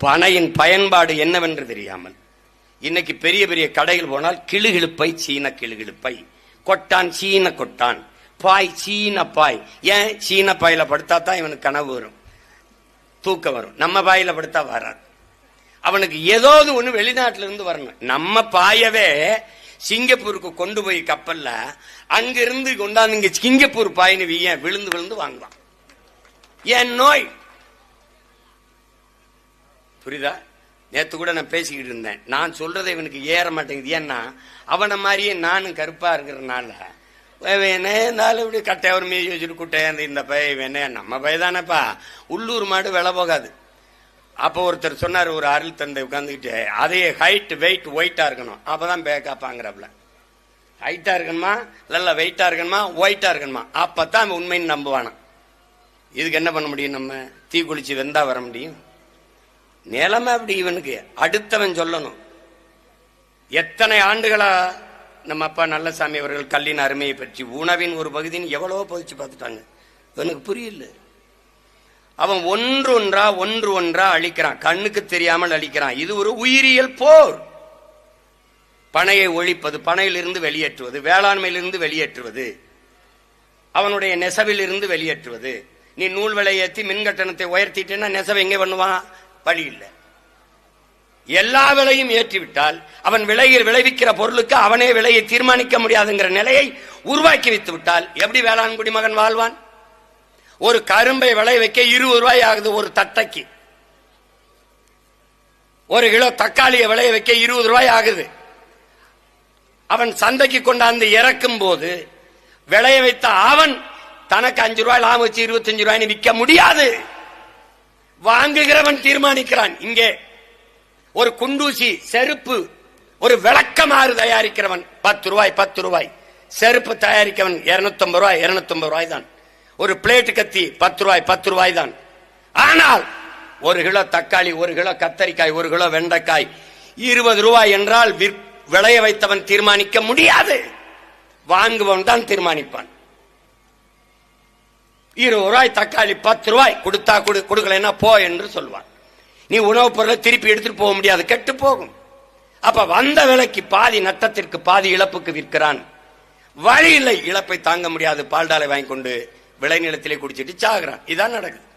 பனையின் பயன்பாடு என்னவென்று தெரியாமல் இன்னைக்கு பெரிய பெரிய கடைகள் போனால் கிளுகிழுப்பை சீன கிளுகிழுப்பை கொட்டான் சீன கொட்டான். பாய் சீன பாய். ஏன் சீன பாயில படுத்தா தான் இவனுக்கு கனவு வரும்? தூக்கம் வரும். நம்ம பாயில படுத்தா வராது. அவனுக்கு ஏதாவது ஒன்று வெளிநாட்டுல இருந்து வரணும். நம்ம பாயவே சிங்கப்பூருக்கு கொண்டு போய் கப்பல்ல அங்கிருந்து கொண்டாந்து இங்க சிங்கப்பூர் பாயின்னு வீயன் விழுந்து விழுந்து வாங்குவான். ஏன் நோய்? புரியுதா? நேற்று கூட நான் பேசிக்கிட்டு இருந்தேன். நான் சொல்றது இவனுக்கு ஏற மாட்டேங்குது. ஏன்னா அவனை மாதிரியே நானும் கருப்பா இருக்கிறதுனால வேணே இருந்தாலும் இப்படி கட்டை ஒரு மீதி வச்சுட்டு இந்த பய வேணே நம்ம பை தானேப்பா. உள்ளூர் மாடு விலை போகாது. அப்போ ஒருத்தர் சொன்னார் ஒரு அருள் தந்தை உட்காந்துக்கிட்டு அதே ஹைட் வெயிட் ஒயிட்டா இருக்கணும். அப்பதான் பேக்காப்பாங்கிறப்பல ஹைட்டா இருக்கணுமா? நல்ல வெயிட்டா இருக்கணுமா? ஒயிட்டா இருக்கணுமா? அப்பதான் உண்மைன்னு நம்புவானா இதுக்கு என்ன பண்ண முடியும் நம்ம? தீ குளிச்சு வெந்தா வர முடியும். நிலைமை அப்படி இவனுக்கு. அடுத்தவன் சொல்லணும். எத்தனை ஆண்டுகளா நம்ம அப்பா நல்லசாமி அவர்கள் கல்லின் அருமையை பற்றி உணவின் ஒரு பகுதின்னு எவ்வளவோ பதிச்சு பார்த்துட்டாங்க. இவனுக்கு புரியல. அவன் ஒன்று ஒன்றா ஒன்று ஒன்றா அழிக்கிறான். கண்ணுக்கு தெரியாமல் அழிக்கிறான். இது ஒரு உயிரியல் போர். பனையை ஒழிப்பது பனையிலிருந்து வெளியேற்றுவது வேளாண்மையிலிருந்து வெளியேற்றுவது அவனுடைய நெசவிலிருந்து வெளியேற்றுவது. நீ நூல் விலை ஏற்றி மின் கட்டணத்தை உயர்த்திட்டேன்னா நெசவை எங்கே பண்ணுவான்? வழி இல்லை எல்லா விலையும் ஏற்றிவிட்டால் அவன் விலையில் விளைவிக்கிற பொருளுக்கு அவனே விலையை தீர்மானிக்க முடியாதுங்கிற நிலையை உருவாக்கி வைத்து விட்டால் எப்படி வேளாண் குடிமகன் வாழ்வான்? ஒரு கரும்பை விளை வைக்க இருபது ரூபாய் ஆகுது ஒரு தட்டைக்கு. ஒரு கிலோ தக்காளியை விளைய வைக்க இருபது ரூபாய் ஆகுது. அவன் சந்தைக்கு கொண்டாந்து இறக்கும் போது விளைய வைத்த அவன் தனக்கு அஞ்சு ரூபாய் லாபம் வச்சு இருபத்தஞ்சு ரூபாய்னு விற்க முடியாது. வாங்குகிறவன் தீர்மானிக்கிறான். இங்கே ஒரு குண்டூசி செருப்பு ஒரு விளக்கமாறு தயாரிக்கிறவன். பத்து ரூபாய் பத்து ரூபாய். செருப்பு தயாரிக்கவன் இருநூத்தம்பது ரூபாய் இருநூத்தம்பது ரூபாய் தான். ஒரு பிளேட் கத்தி பத்து ரூபாய் பத்து ரூபாய் தான். ஆனால் ஒரு கிலோ தக்காளி ஒரு கிலோ கத்தரிக்காய் ஒரு கிலோ வெண்டைக்காய் இருபது ரூபாய் என்றால் விற்- விளைய வைத்தவன் தீர்மானிக்க முடியாது. வாங்குவன் தான் தீர்மானிப்பான். இருபது ரூபாய் தக்காளி பத்து ரூபாய் கொடுத்தா கொடு கொடுக்கலைன்னா போ என்று சொல்வான். நீ உணவுப் பொருளை திருப்பி எடுத்துட்டு போக முடியாது கெட்டு போகும். அப்ப வந்த விலைக்கு பாதி நட்டத்திற்கு பாதி இழப்புக்கு விற்கிறான். வழி இல்லை இழப்பை தாங்க முடியாது பால்டாலை வாங்கி கொண்டு விளைநிலத்திலே குடிச்சிட்டு சாகுறான். இதான் நடக்குது.